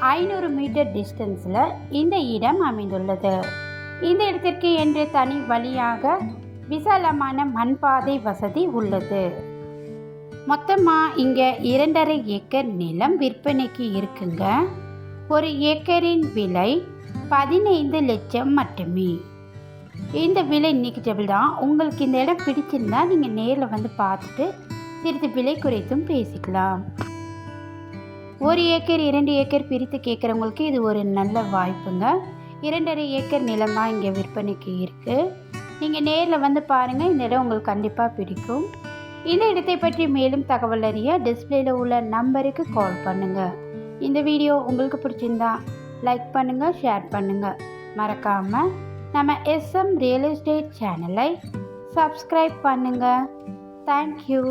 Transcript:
ஐநூறு மீட்டர் டிஸ்டன்ஸில் இந்த இடம் அமைந்துள்ளது. இந்த இடத்திற்கு என்று தனி வழியாக விசாலமான மண்பாதை வசதி உள்ளது. மொத்தமாக இங்கே இரண்டரை ஏக்கர் நிலம் விற்பனைக்கு இருக்குங்க. ஒரு ஏக்கரின் விலை பதினைந்து லட்சம் மட்டுமே. இந்த விலை நிகழ்ச்சியபிள் தான். உங்களுக்கு இந்த இடம் பிடிச்சிருந்தா நீங்கள் நேரில் வந்து பார்த்துட்டு சிறிது விலை குறைத்தும் பேசிக்கலாம். ஒரு ஏக்கர் இரண்டு ஏக்கர் பிரித்து கேட்குறவங்களுக்கு இது ஒரு நல்ல வாய்ப்புங்க. இரண்டரை ஏக்கர் நிலம் தான் இங்கே விற்பனைக்கு இருக்குது நீங்கள் நேரில் வந்து பாருங்கள் இந்த இடம் உங்களுக்கு கண்டிப்பாக பிடிக்கும். இந்த இடத்தை பற்றி மேலும் தகவல் அறிய டிஸ்பிளேல உள்ள நம்பருக்கு கால் பண்ணுங்கள் இந்த வீடியோ உங்களுக்கு பிடிச்சிருந்தா லைக் பண்ணுங்கள் ஷேர் பண்ணுங்கள் மறக்காமல் நம்ம எஸ்எம் ரியல் எஸ்டேட் சேனலை சப்ஸ்கிரைப் பண்ணுங்கள் தேங்க்யூ